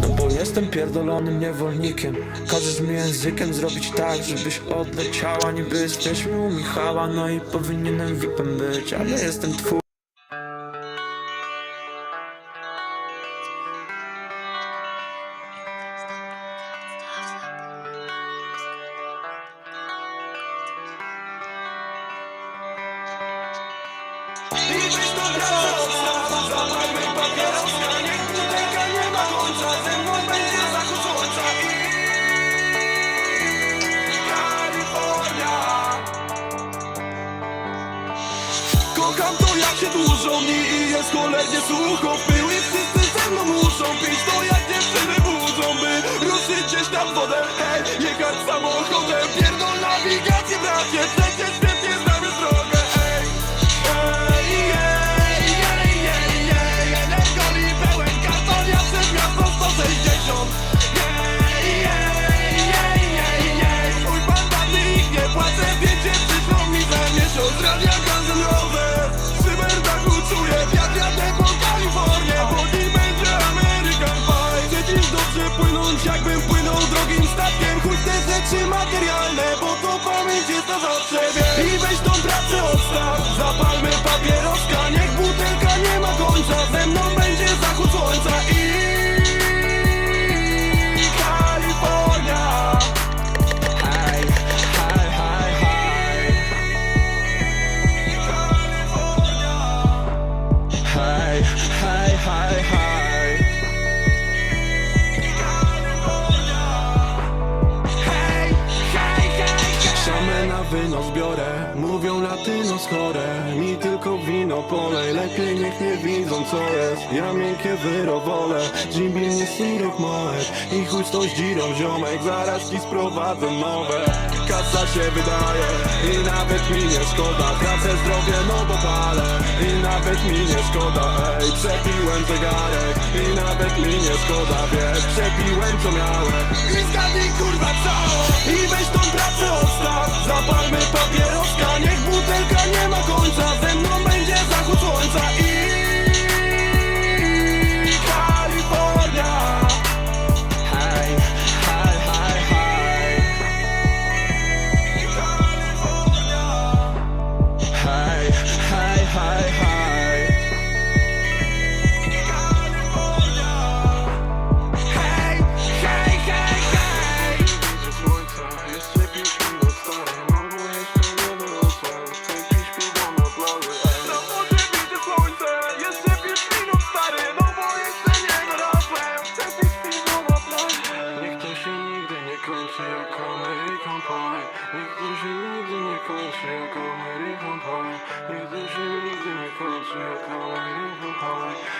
No bo jestem pierdolonym niewolnikiem. Każesz mi językiem zrobić tak, żebyś odleciała. Niby jesteśmy u Michała, no i powinienem VIPem być Ale jestem twój sucho I wszyscy ze mną muszą pić to jak dziewczyny budzą By ruszyć gdzieś tam wodę, hej, jechać samochodem. Pierdol nawigację bracie, rzeczy materialne, bo to pamięć jest na zawsze wie. I weź tą pracę odstaw, zapalmy wynos biorę, mówią latynos chore Mi tylko wino polej, lepiej niech nie widzą co jest. Ja miękkie wyrowole, Jimmy nie syrop moet I chuj z tą dzirą ziomek, zaraz ci sprowadzę nowe. Kasa się wydaje i nawet mi nie szkoda. Tracę zdrowie, no bo palę i nawet mi nie szkoda. Ej, przepiłem zegarek i nawet mi nie szkoda. Wiesz, przepiłem co miałem. I zgadnij kurwa co? I weź tą pracę odstaw,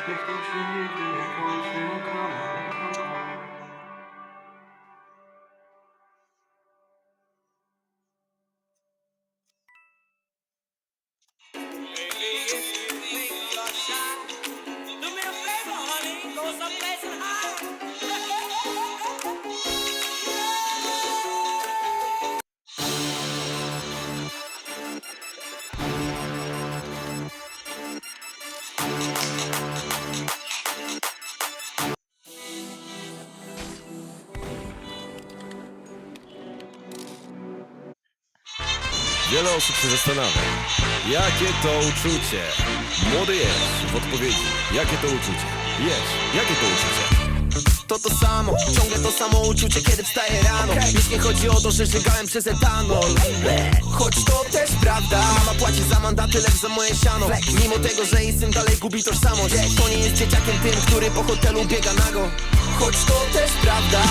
Pie Niech to się nigdy osób się zastanawia, jakie to uczucie. Młody jest w odpowiedzi. Jakie to uczucie? Jest. Jakie to uczucie? To to samo, ciągle to samo uczucie, kiedy wstaję rano Już nie chodzi o to, że żygałem przez etanol Choć to też prawda Mama płaci za mandaty, lecz za moje siano Mimo tego, że jej syn dalej gubi tożsamość To nie jest dzieciakiem tym, który po hotelu biega nago Choć to też prawda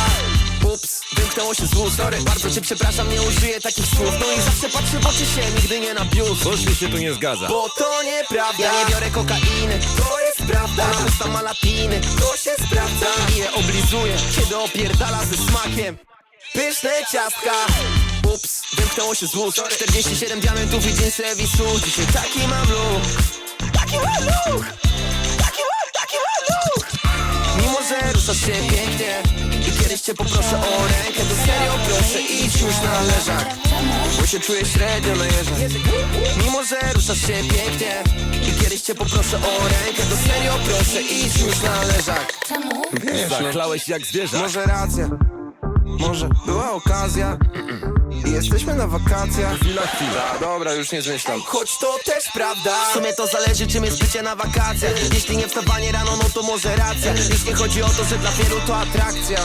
Ups, wymknęło się z Sorry, bardzo cię przepraszam, nie użyję takich słów. No i zawsze patrzę w oczy się, nigdy nie na bius Coś mi się tu nie zgadza. bo to nieprawda. Ja nie biorę kokainy, to jest prawda. Pusta ma latiny, to się sprawdza. I je oblizuję, kiedy opierdala ze smakiem. Pyszne ciastka. Ups, wymknęło się z ust 47 diamentów i jeansy Evisu Dzisiaj taki mam look Taki mam look Taki mam, taki mam look Mimo, że ruszasz się pięknie Cię poproszę o rękę To serio proszę idź już na leżak. Bo się czuję średnio na jeżach. Mimo, że ruszasz się pięknie I kiedyś cię poproszę o rękę To serio proszę idź już na leżak. Wiesz, no, Zaklałeś jak zwierzę. może racja Może była okazja I jesteśmy na wakacjach. Chwila, chwila. Dobra, już nie zmyślam. Choć to też prawda. W sumie to zależy czym jest bycie na wakacjach. Jeśli nie wstawanie rano, no to może racja. Jeśli chodzi o to, że dla wielu to atrakcja.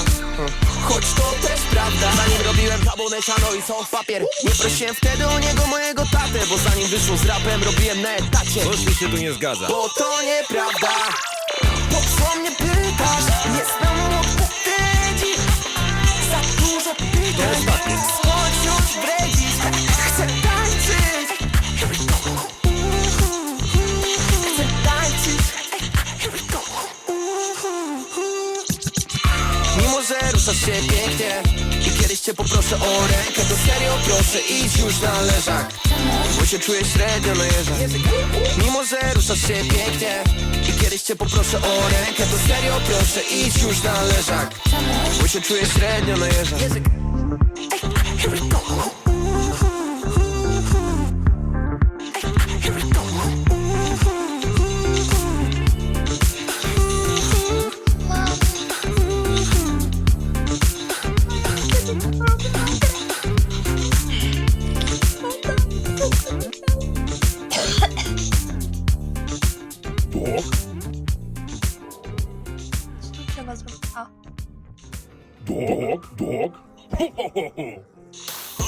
Choć to też prawda. Zanim robiłem tabunę, siano i sos papier Nie prosiłem wtedy o niego mojego tatę Bo zanim wyszło z rapem, robiłem na etacie. Coś mi się tu nie zgadza. Bo to nieprawda się pięknie. I kiedyś cię poproszę o rękę. To serio proszę idź już na leżak. Bo się czuję średnio na jeżach. Mimo, że ruszasz się pięknie. I kiedyś cię poproszę o rękę. To serio proszę idź już na leżak. Bo się czuję średnio na jeżach. Co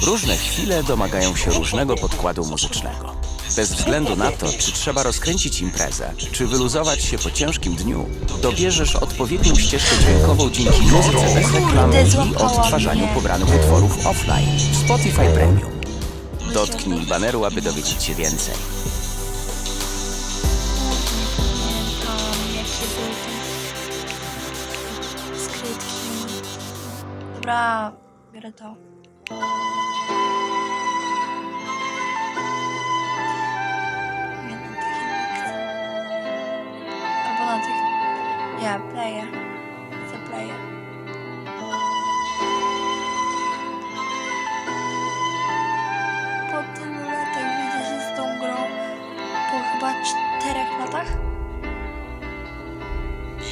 Różne chwile domagają się różnego podkładu muzycznego. Bez względu na to, czy trzeba rozkręcić imprezę, czy wyluzować się po ciężkim dniu, dobierzesz odpowiednią ścieżkę dźwiękową dzięki muzyce bez reklamy i odtwarzaniu pobranych utworów offline w Spotify Premium. Dotknij baneru, aby dowiedzieć się więcej. Na tych... Nie, player. Chcę player. Po tylu latach widzę się z tą grą. Po chyba czterech latach.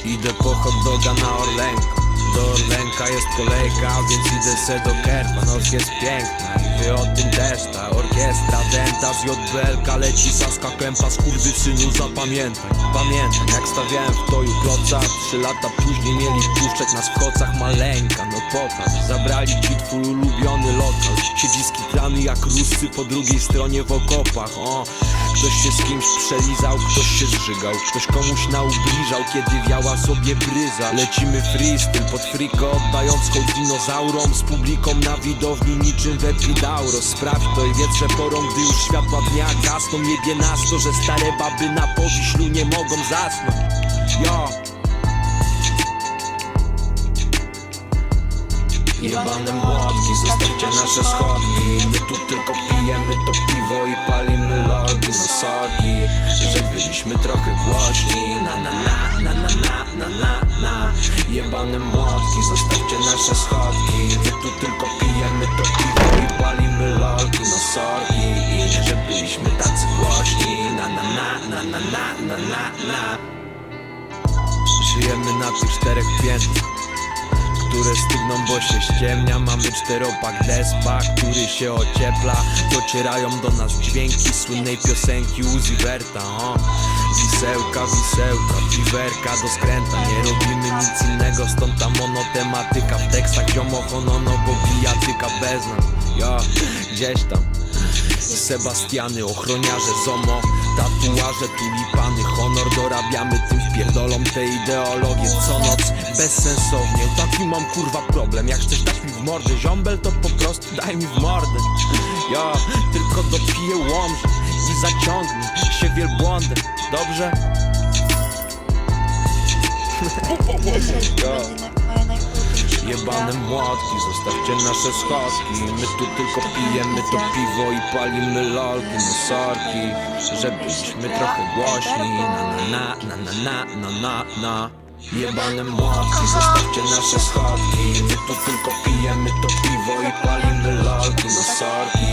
Idę po doga na Orlenko Do Orlenka jest kolejka, więc idę se do Kerpa Noc jest piękna wy o tym też Ta orkiestra denta z JBL leci Saska Kępa Skurwysynu zapamiętaj. Pamiętam jak stawiałem w toju kloca Trzy lata później mieli puszczać nas w kocach maleńka No popatrz, zabrali ci twój ulubiony lokal Siedzi skitrany jak ruscy po drugiej stronie w okopach O, ktoś się z kimś przelizał, ktoś się zżygał Ktoś komuś naubliżał, kiedy wiała sobie bryza. Lecimy freestyle pod friko, oddając hołd dinozaurom Z publiką na widowni niczym w Epidauro Sprawdź to i wietrze porą, gdy już światła dnia gasną. Niebie nas to, że stare baby na powiślu nie mogą zasnąć. Yo, Jebane młotki, zostawcie nasze schodki. My tu tylko pijemy to piwo i palimy logi No sorki, że byliśmy trochę głośni. Na na na, na na na, na na na Jebane młotki, zostawcie nasze schodki. My tu tylko pijemy to piwo i palimy logi No sorki, że byliśmy tacy głośni. Na na na, na na na, na na na. Żyjemy na tych czterech piętrach które stygną, bo się ściemnia. Mamy czteropak despa, który się ociepla. Docierają do nas dźwięki słynnej piosenki Uzi Verta. Wisełka, wisełka, piwerka do skręta. Nie robimy nic innego, stąd ta monotematyka. W tekstach ziomo honono, bo bijatyka bez nas Ja, gdzieś tam. Sebastiany, ochroniarze, zomo Tatuaże, tulipany, honor dorabiamy Tym wpierdolom te ideologie. Co noc Bezsensownie, taki mam kurwa problem. Jak chcesz dać mi w mordę ziombel, to po prostu daj mi w mordę. Ja tylko dopiję łomż i zaciągnij się wielbłądem, dobrze? Jebane młotki, zostawcie nasze schodki. My tu tylko pijemy to piwo i palimy lolki No sorki, że trochę głośni. Na na na na na na na na Jebane młotki, zostawcie nasze schodki. My tu tylko pijemy to piwo i palimy lolki No sorki,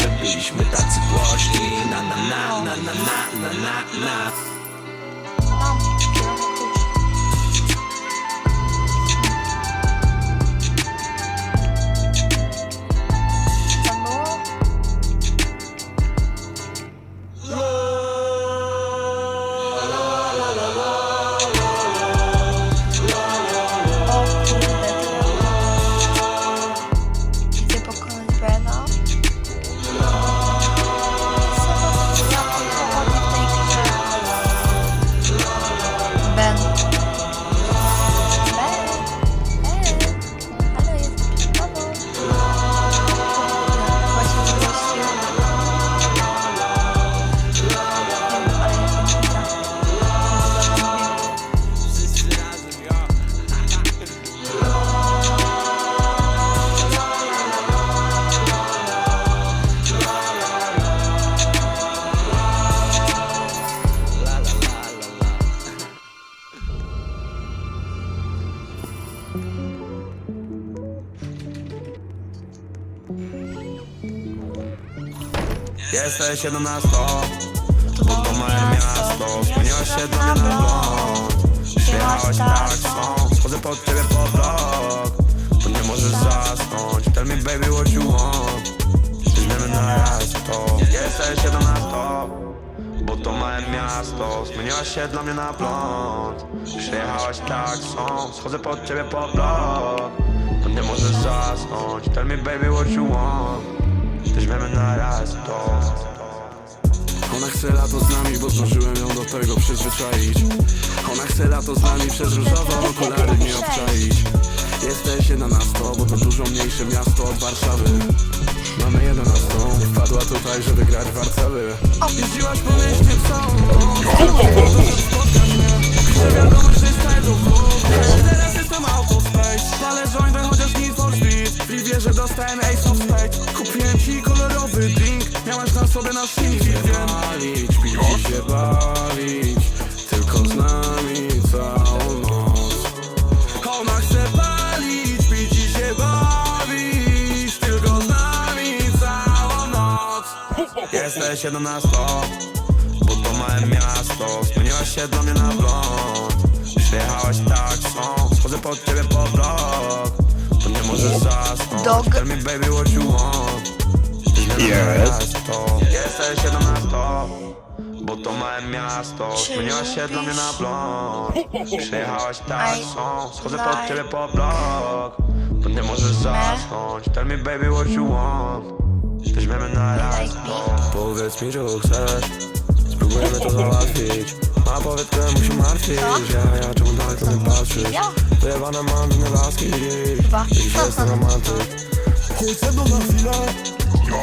że byliśmy tacy głośni. Na na na na na na na na Jesteś jedenastą Bo to moje miasto Zmieniłaś się dla mnie na blond Przyjechałaś tak są Schodzę pod ciebie pod blok Bo nie możesz zasnąć Tell me baby what you want. Weźmiemy na raz to. Jesteś jedenastą to moje miasto Zmieniłaś się dla mnie na blond. Przyjechałaś tak są Schodzę pod ciebie pod blok Bo nie możesz zasnąć Tell me baby what you want. Weźmiemy na raz to. Ona chce lato z nami, bo zdążyłem ją do tego przyzwyczaić. Ona chce lato z nami przez różowe okulary nie obczaić. Jesteś jedenastą, bo to dużo mniejsze miasto od Warszawy. Mamy jedenastą, wpadła tutaj, żeby grać w Warszawy Jeździłaś po mieście całą noc Piszę wiadomość, że znajdą Teraz jestem autospace Palę jointa, chociaż Need for Speed Rivierze dostałem Ace of Spades Kupiłem ci kolorowy drink Miałaś na sobie na skinny wiem Bawić, pić się bawić Jesteś jedenastą Bo to małe miasto Zmieniłaś się dla mnie na blond Przyjechałaś tak są Schodzę pod ciebie pod blok Bo nie możesz zasnąć. Dog. Tell me baby what you want. Yes. Jesteś jedenastą Bo to małe miasto Zmieniłaś się dla mnie na blond Przyjechałaś tak I są Schodzę like pod ciebie pod blok Bo nie możesz zasnąć. Tell me baby what you want Weźmiemy na raz. Powiedz mi, czego chcesz. Spróbujemy to załatwić. A powiedz, czemu się martwisz Ja, ja, czemu dalej to nie patrzysz? Ja? Wyjebane mam inne laski. Dziś jestem romantyk? Chodź ze mną na chwilę.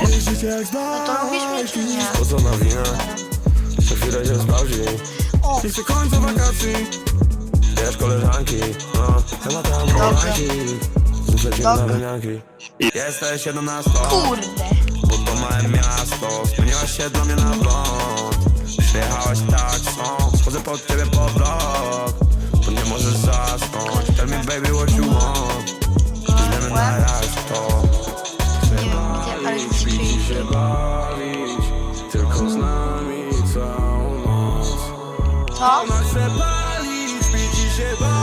Jej życie jak No to lubisz mnie czy nie? Po co na winę? Za chwilę się sprawdzi. Nie chcę końca wakacji. Wiesz, koleżanki No, chyba tam koleżanki Lecimy na Dobra. wymianki Jesteś jedenastą kurde małe miasto Zmieniłaś się dla mnie na blond. Przyjechałaś taksą Chodzę pod ciebie po blok. Nie możesz zasnąć Tell me baby what you want. Zmiany na raz to. Nie wiem gdzie, Tylko z nami całą noc. Ona się się bali